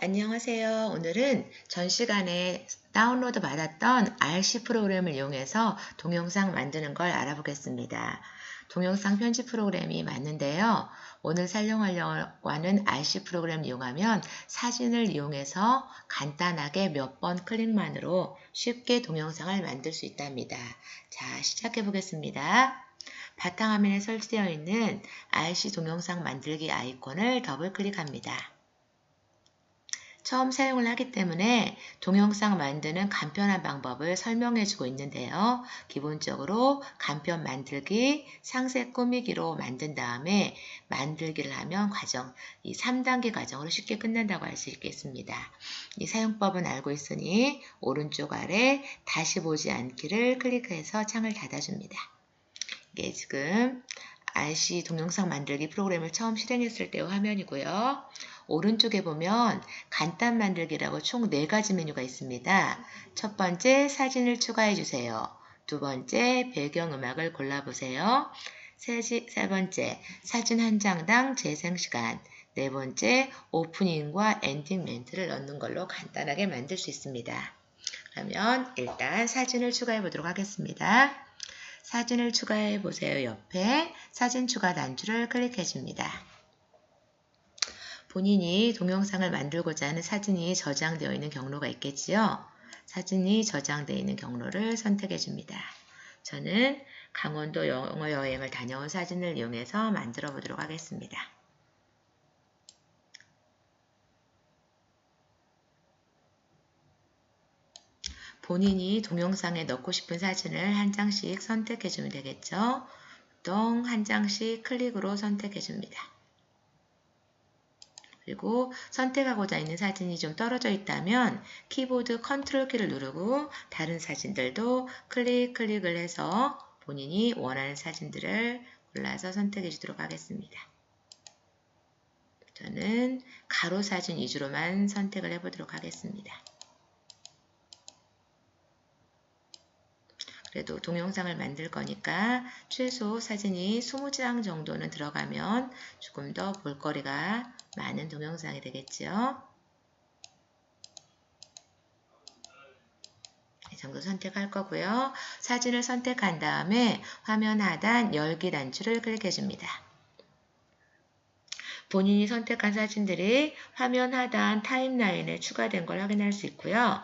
안녕하세요. 오늘은 전 시간에 다운로드 받았던 RC 프로그램을 이용해서 동영상 만드는 걸 알아보겠습니다. 동영상 편집 프로그램이 맞는데요. 오늘 사용하려고 하는 RC 프로그램을 이용하면 사진을 이용해서 간단하게 몇 번 클릭만으로 쉽게 동영상을 만들 수 있답니다. 자, 시작해 보겠습니다. 바탕화면에 설치되어 있는 RC 동영상 만들기 아이콘을 더블 클릭합니다. 처음 사용을 하기 때문에 동영상 만드는 간편한 방법을 설명해 주고 있는데요. 기본적으로 간편 만들기, 상세 꾸미기로 만든 다음에 만들기를 하면 과정, 이 3단계 과정으로 쉽게 끝난다고 할 수 있겠습니다. 이 사용법은 알고 있으니 오른쪽 아래 다시 보지 않기를 클릭해서 창을 닫아줍니다. 이게 지금 RC 동영상 만들기 프로그램을 처음 실행했을 때의 화면이고요. 오른쪽에 보면 간단 만들기라고 총 4가지 메뉴가 있습니다. 첫 번째 사진을 추가해 주세요. 두 번째 배경음악을 골라보세요. 세, 세 번째 사진 한 장당 재생시간 네 번째 오프닝과 엔딩 멘트를 넣는 걸로 간단하게 만들 수 있습니다. 그러면 일단 사진을 추가해 보도록 하겠습니다. 사진을 추가해 보세요. 옆에 사진 추가 단추를 클릭해 줍니다. 본인이 동영상을 만들고자 하는 사진이 저장되어 있는 경로가 있겠지요. 사진이 저장되어 있는 경로를 선택해 줍니다. 저는 강원도 영어 여행을 다녀온 사진을 이용해서 만들어 보도록 하겠습니다. 본인이 동영상에 넣고 싶은 사진을 한 장씩 선택해 주면 되겠죠. 보통 한 장씩 클릭으로 선택해 줍니다. 그리고 선택하고자 있는 사진이 좀 떨어져 있다면 키보드 컨트롤 키를 누르고 다른 사진들도 클릭 클릭을 해서 본인이 원하는 사진들을 골라서 선택해 주도록 하겠습니다. 저는 가로 사진 위주로만 선택을 해보도록 하겠습니다. 그래도 동영상을 만들 거니까 최소 사진이 20장 정도는 들어가면 조금 더 볼거리가 많은 동영상이 되겠죠. 이 정도 선택할 거고요. 사진을 선택한 다음에 화면 하단 열기 단추를 클릭해 줍니다. 본인이 선택한 사진들이 화면 하단 타임라인에 추가된 걸 확인할 수 있고요.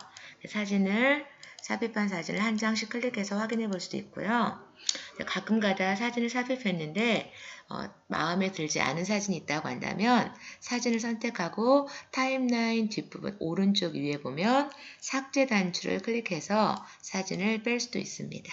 사진을 삽입한 사진을 한 장씩 클릭해서 확인해 볼 수도 있고요. 가끔가다 사진을 삽입했는데 어, 마음에 들지 않은 사진이 있다고 한다면 사진을 선택하고 타임라인 뒷부분 오른쪽 위에 보면 삭제 단추를 클릭해서 사진을 뺄 수도 있습니다.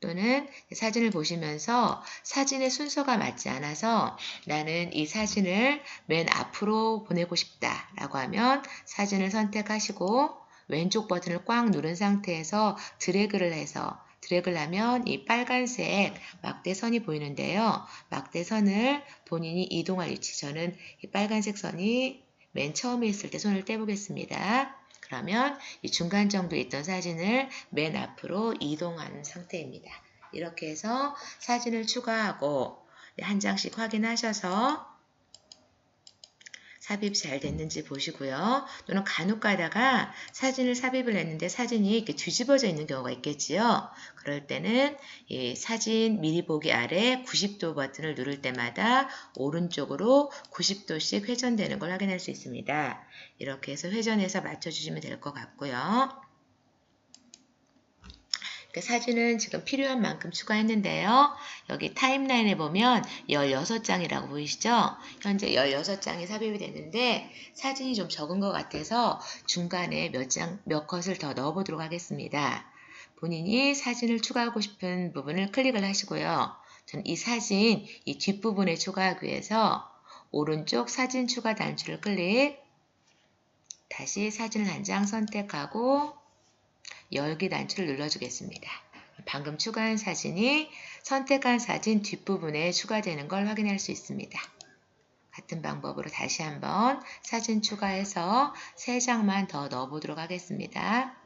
또는 사진을 보시면서 사진의 순서가 맞지 않아서 나는 이 사진을 맨 앞으로 보내고 싶다 라고 하면 사진을 선택하시고 왼쪽 버튼을 꽉 누른 상태에서 드래그를 해서 드래그를 하면 이 빨간색 막대선이 보이는데요. 막대선을 본인이 이동할 위치, 저는 이 빨간색 선이 맨 처음에 있을 때 손을 떼보겠습니다. 그러면 이 중간 정도에 있던 사진을 맨 앞으로 이동하는 상태입니다. 이렇게 해서 사진을 추가하고 한 장씩 확인하셔서 삽입 잘 됐는지 보시고요. 또는 간혹 가다가 사진을 삽입을 했는데 사진이 이렇게 뒤집어져 있는 경우가 있겠지요. 그럴 때는 이 사진 미리 보기 아래 90도 버튼을 누를 때마다 오른쪽으로 90도씩 회전되는 걸 확인할 수 있습니다. 이렇게 해서 회전해서 맞춰주시면 될 것 같고요. 그 사진은 지금 필요한 만큼 추가했는데요. 여기 타임라인에 보면 16장이라고 보이시죠? 현재 16장이 삽입이 됐는데 사진이 좀 적은 것 같아서 중간에 몇 장, 몇 컷을 더 넣어보도록 하겠습니다. 본인이 사진을 추가하고 싶은 부분을 클릭을 하시고요. 저는 이 사진, 이 뒷부분에 추가하기 위해서 오른쪽 사진 추가 단추를 클릭, 다시 사진을 한 장 선택하고 열기 단추를 눌러주겠습니다. 방금 추가한 사진이 선택한 사진 뒷부분에 추가되는 걸 확인할 수 있습니다. 같은 방법으로 다시 한번 사진 추가해서 3장만 더 넣어보도록 하겠습니다.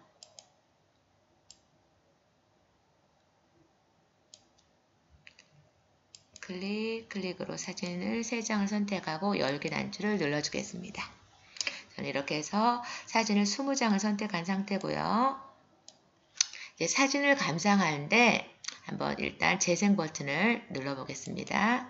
클릭, 클릭으로 사진을 3장을 선택하고 열기 단추를 눌러주겠습니다. 저는 이렇게 해서 사진을 20장을 선택한 상태고요. 사진을 감상하는데 한번 일단 재생 버튼을 눌러보겠습니다.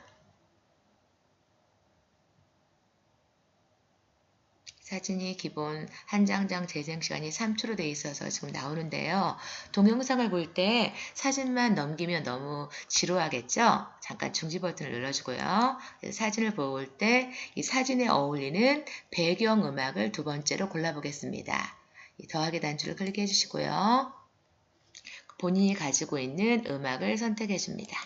사진이 기본 한 장당 재생 시간이 3초로 되어 있어서 지금 나오는데요. 동영상을 볼 때 사진만 넘기면 너무 지루하겠죠? 잠깐 중지 버튼을 눌러주고요. 사진을 볼 때 이 사진에 어울리는 배경 음악을 두 번째로 골라보겠습니다. 더하기 단추를 클릭해 주시고요. 본인이 가지고 있는 음악을 선택해 줍니다.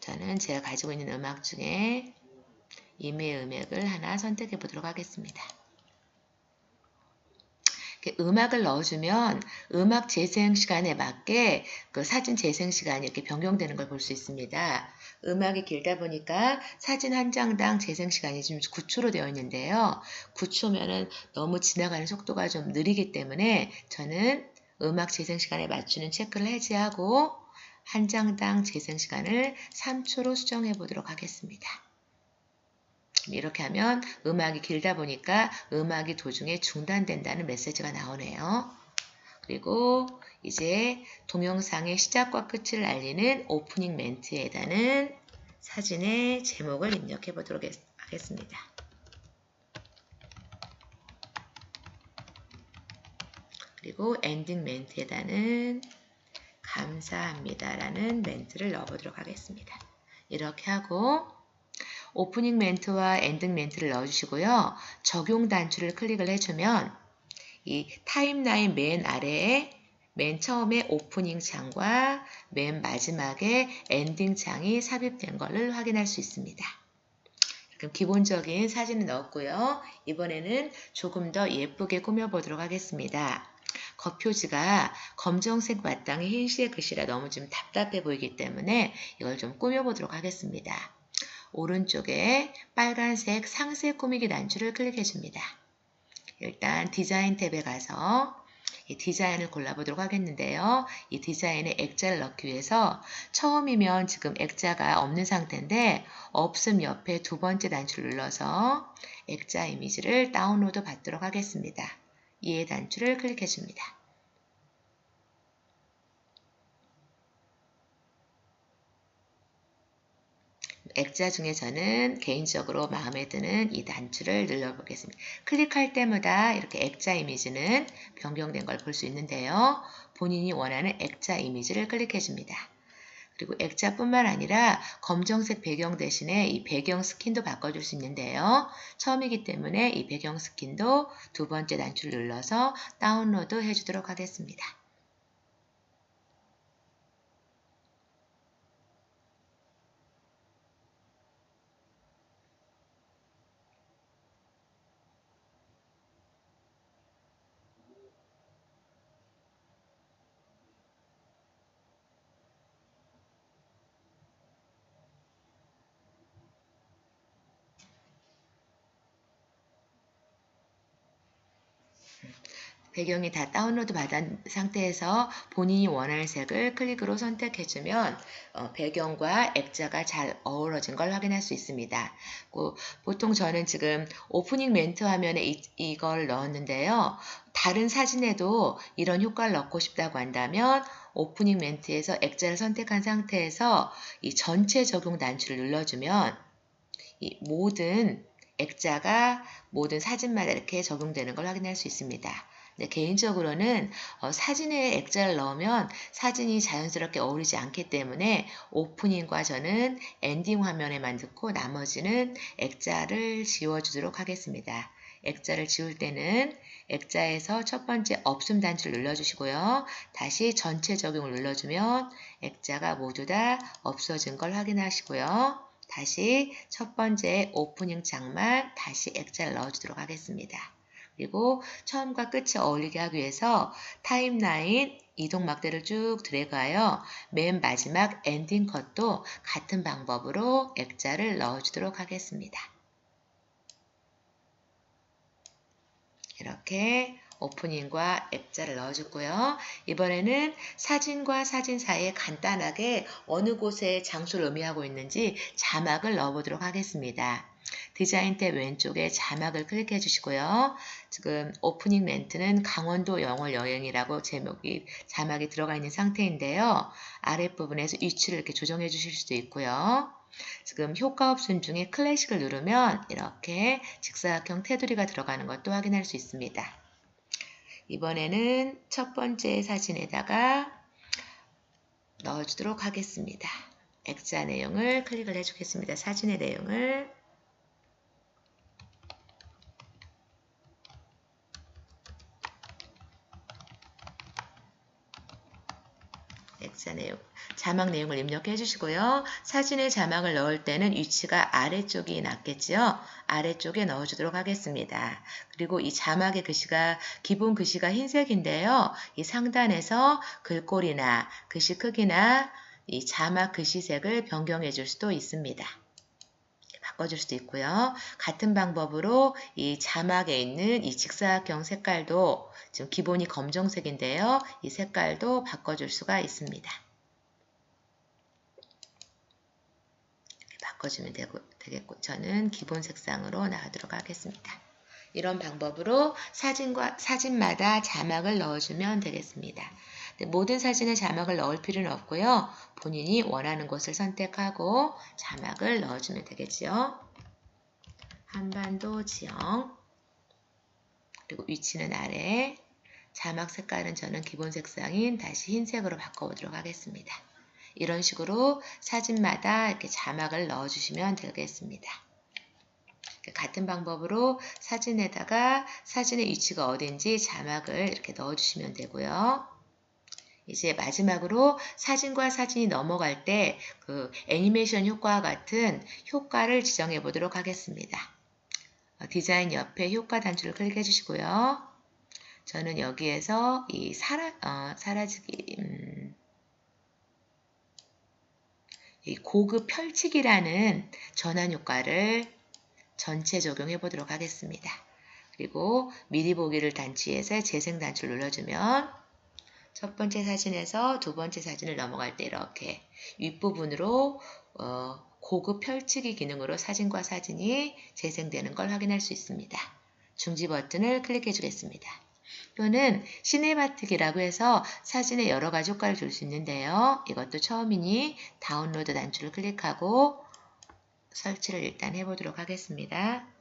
저는 제가 가지고 있는 음악 중에 임의 음악을 하나 선택해 보도록 하겠습니다. 음악을 넣어주면 음악 재생 시간에 맞게 그 사진 재생 시간이 이렇게 변경되는 걸 볼 수 있습니다. 음악이 길다 보니까 사진 한 장당 재생 시간이 지금 9초로 되어 있는데요. 9초면은 너무 지나가는 속도가 좀 느리기 때문에 저는 음악 재생 시간에 맞추는 체크를 해제하고 한 장당 재생 시간을 3초로 수정해 보도록 하겠습니다. 이렇게 하면 음악이 길다 보니까 음악이 도중에 중단된다는 메시지가 나오네요. 그리고 이제 동영상의 시작과 끝을 알리는 오프닝 멘트에다는 사진의 제목을 입력해 보도록 하겠습니다. 그리고 엔딩 멘트에다는 감사합니다 라는 멘트를 넣어보도록 하겠습니다. 이렇게 하고 오프닝 멘트와 엔딩 멘트를 넣어주시고요. 적용 단추를 클릭을 해주면 이 타임라인 맨 아래에 맨 처음에 오프닝 창과 맨 마지막에 엔딩 창이 삽입된 것을 확인할 수 있습니다. 그럼 기본적인 사진을 넣었고요. 이번에는 조금 더 예쁘게 꾸며보도록 하겠습니다. 겉표지가 검정색 바탕에 흰색 글씨라 너무 좀 답답해 보이기 때문에 이걸 좀 꾸며보도록 하겠습니다. 오른쪽에 빨간색 상세 꾸미기 단추를 클릭해 줍니다. 일단 디자인 탭에 가서 이 디자인을 골라보도록 하겠는데요. 이 디자인에 액자를 넣기 위해서 처음이면 지금 액자가 없는 상태인데 없음 옆에 두 번째 단추를 눌러서 액자 이미지를 다운로드 받도록 하겠습니다. 이해 단추를 클릭해 줍니다. 액자 중에 저는 개인적으로 마음에 드는 이 단추를 눌러보겠습니다. 클릭할 때마다 이렇게 액자 이미지는 변경된 걸 볼 수 있는데요. 본인이 원하는 액자 이미지를 클릭해 줍니다. 그리고 액자뿐만 아니라 검정색 배경 대신에 이 배경 스킨도 바꿔줄 수 있는데요. 처음이기 때문에 이 배경 스킨도 두 번째 단추를 눌러서 다운로드 해주도록 하겠습니다. 배경이 다 다운로드 받은 상태에서 본인이 원하는 색을 클릭으로 선택해주면 어, 배경과 액자가 잘 어우러진 걸 확인할 수 있습니다. 그, 보통 저는 지금 오프닝 멘트 화면에 이, 이걸 넣었는데요. 다른 사진에도 이런 효과를 넣고 싶다고 한다면 오프닝 멘트에서 액자를 선택한 상태에서 이 전체 적용 단추를 눌러주면 이 모든 액자가 모든 사진마다 이렇게 적용되는 걸 확인할 수 있습니다. 네, 개인적으로는 어, 사진에 액자를 넣으면 사진이 자연스럽게 어울리지 않기 때문에 오프닝과 저는 엔딩 화면에만 넣고 나머지는 액자를 지워주도록 하겠습니다. 액자를 지울 때는 액자에서 첫 번째 없음 단추를 눌러주시고요. 다시 전체 적용을 눌러주면 액자가 모두 다 없어진 걸 확인하시고요. 다시 첫 번째 오프닝 창만 다시 액자를 넣어주도록 하겠습니다. 그리고 처음과 끝이 어울리게 하기 위해서 타임라인 이동 막대를 쭉 드래그하여 맨 마지막 엔딩 컷도 같은 방법으로 액자를 넣어주도록 하겠습니다. 이렇게 오프닝과 액자를 넣어줬고요. 이번에는 사진과 사진 사이에 간단하게 어느 곳에 장소를 의미하고 있는지 자막을 넣어보도록 하겠습니다. 디자인 탭 왼쪽에 자막을 클릭해 주시고요. 지금 오프닝 멘트는 강원도 영월 여행이라고 제목이 자막이 들어가 있는 상태인데요. 아랫부분에서 위치를 이렇게 조정해 주실 수도 있고요. 지금 효과 옵션 중에 클래식을 누르면 이렇게 직사각형 테두리가 들어가는 것도 확인할 수 있습니다. 이번에는 첫 번째 사진에다가 넣어주도록 하겠습니다. 액자 내용을 클릭을 해주겠습니다. 사진의 내용을 액자 내용, 자막 내용을 입력해 주시고요. 사진에 자막을 넣을 때는 위치가 아래쪽이 낫겠지요. 아래쪽에 넣어주도록 하겠습니다. 그리고 이 자막의 글씨가 기본 글씨가 흰색인데요. 이 상단에서 글꼴이나 글씨 크기나 이 자막 글씨색을 변경해 줄 수도 있습니다. 바꿔줄 수도 있고요. 같은 방법으로 이 자막에 있는 이 직사각형 색깔도 지금 기본이 검정색인데요. 이 색깔도 바꿔줄 수가 있습니다. 바꿔주면 되고, 되겠고 저는 기본 색상으로 나가도록 하겠습니다. 이런 방법으로 사진과 사진마다 자막을 넣어주면 되겠습니다. 모든 사진에 자막을 넣을 필요는 없고요. 본인이 원하는 곳을 선택하고 자막을 넣어주면 되겠죠. 한반도 지형 그리고 위치는 아래 자막 색깔은 저는 기본 색상인 다시 흰색으로 바꿔보도록 하겠습니다. 이런 식으로 사진마다 이렇게 자막을 넣어주시면 되겠습니다. 같은 방법으로 사진에다가 사진의 위치가 어딘지 자막을 이렇게 넣어주시면 되고요. 이제 마지막으로 사진과 사진이 넘어갈 때 그 애니메이션 효과와 같은 효과를 지정해 보도록 하겠습니다. 어, 디자인 옆에 효과 단추를 클릭해 주시고요. 저는 여기에서 이 사라, 어, 사라지기, 음, 이 고급 펼치기라는 전환 효과를 전체 적용해 보도록 하겠습니다. 그리고 미리 보기를 단추에서 재생 단추를 눌러주면 첫 번째 사진에서 두 번째 사진을 넘어갈 때 이렇게 윗부분으로 어, 고급 펼치기 기능으로 사진과 사진이 재생되는 걸 확인할 수 있습니다. 중지 버튼을 클릭해 주겠습니다. 또는 시네마틱이라고 해서 사진에 여러 가지 효과를 줄 수 있는데요. 이것도 처음이니 다운로드 단추를 클릭하고 설치를 일단 해보도록 하겠습니다.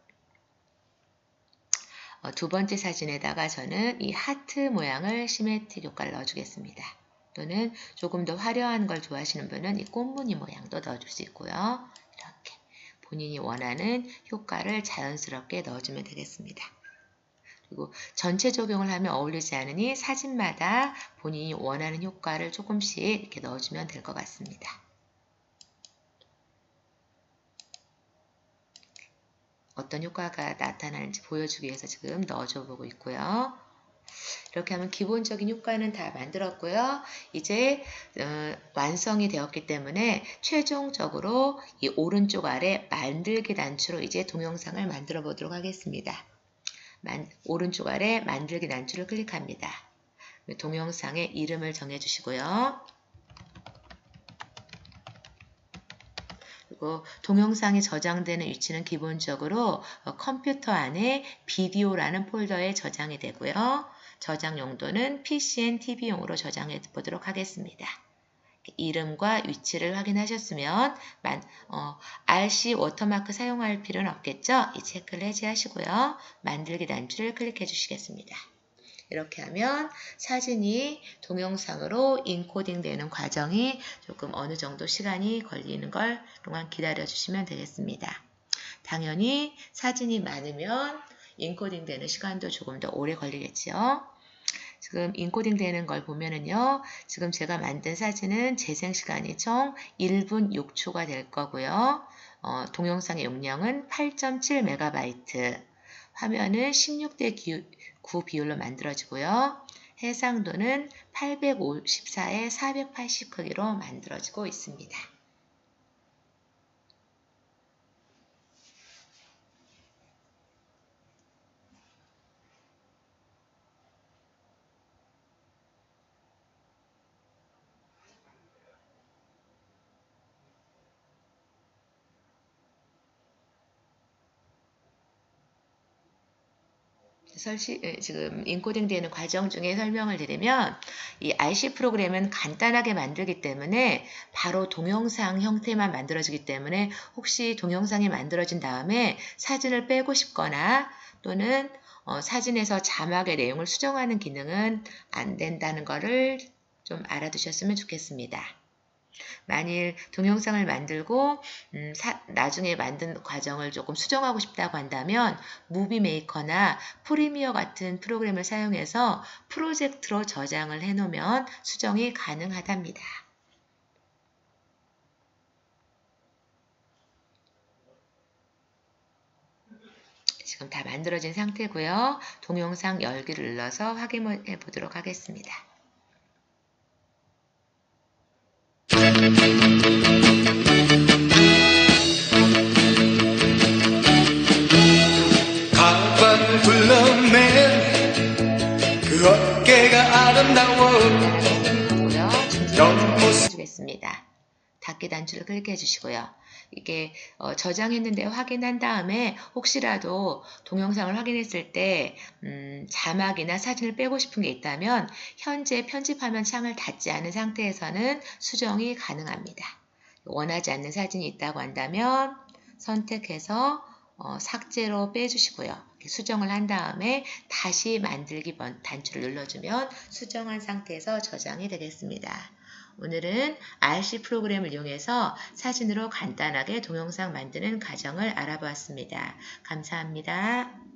어, 두 번째 사진에다가 저는 이 하트 모양을 시메틱 효과를 넣어주겠습니다. 또는 조금 더 화려한 걸 좋아하시는 분은 이 꽃무늬 모양도 넣어줄 수 있고요. 이렇게 본인이 원하는 효과를 자연스럽게 넣어주면 되겠습니다. 그리고 전체 적용을 하면 어울리지 않으니 사진마다 본인이 원하는 효과를 조금씩 이렇게 넣어주면 될 것 같습니다. 어떤 효과가 나타나는지 보여주기 위해서 지금 넣어줘 보고 있고요. 이렇게 하면 기본적인 효과는 다 만들었고요. 이제 어, 완성이 되었기 때문에 최종적으로 이 오른쪽 아래 만들기 단추로 이제 동영상을 만들어 보도록 하겠습니다. 만, 오른쪽 아래 만들기 단추를 클릭합니다. 동영상의 이름을 정해 주시고요. 그리고 동영상이 저장되는 위치는 기본적으로 어, 컴퓨터 안에 비디오라는 폴더에 저장이 되고요. 저장 용도는 PCN TV용으로 저장해 보도록 하겠습니다. 이름과 위치를 확인하셨으면 어, RC 워터마크 사용할 필요는 없겠죠? 이 체크를 해제하시고요. 만들기 단추를 클릭해 주시겠습니다. 이렇게 하면 사진이 동영상으로 인코딩 되는 과정이 조금 어느 정도 시간이 걸리는 걸 동안 기다려 주시면 되겠습니다. 당연히 사진이 많으면 인코딩 되는 시간도 조금 더 오래 걸리겠지요. 지금 인코딩 되는 걸 보면은요. 지금 제가 만든 사진은 재생 시간이 총 1분 6초가 될 거고요. 어, 동영상의 용량은 8.7MB, 화면은 16대 9 비율로 만들어지고요. 해상도는 854에 480 크기로 만들어지고 있습니다. 에, 지금 인코딩 되는 과정 중에 설명을 드리면 이 RC 프로그램은 간단하게 만들기 때문에 바로 동영상 형태만 만들어지기 때문에 혹시 동영상이 만들어진 다음에 사진을 빼고 싶거나 또는 어, 사진에서 자막의 내용을 수정하는 기능은 안 된다는 것을 좀 알아두셨으면 좋겠습니다. 만일 동영상을 만들고 음, 사- 나중에 만든 과정을 조금 수정하고 싶다고 한다면 무비 메이커나 프리미어 같은 프로그램을 사용해서 프로젝트로 저장을 해 놓으면 수정이 가능하답니다. 지금 다 만들어진 상태고요. 동영상 열기를 눌러서 확인해 보도록 하겠습니다. 단추를 클릭해 주시고요. 이게 어, 저장했는데 확인한 다음에 혹시라도 동영상을 확인했을 때 음, 자막이나 사진을 빼고 싶은 게 있다면 현재 편집화면 창을 닫지 않은 상태에서는 수정이 가능합니다. 원하지 않는 사진이 있다고 한다면 선택해서 어, 삭제로 빼주시고요. 수정을 한 다음에 다시 만들기 번 단추를 눌러주면 수정한 상태에서 저장이 되겠습니다. 오늘은 RC 프로그램을 이용해서 사진으로 간단하게 동영상 만드는 과정을 알아보았습니다. 감사합니다.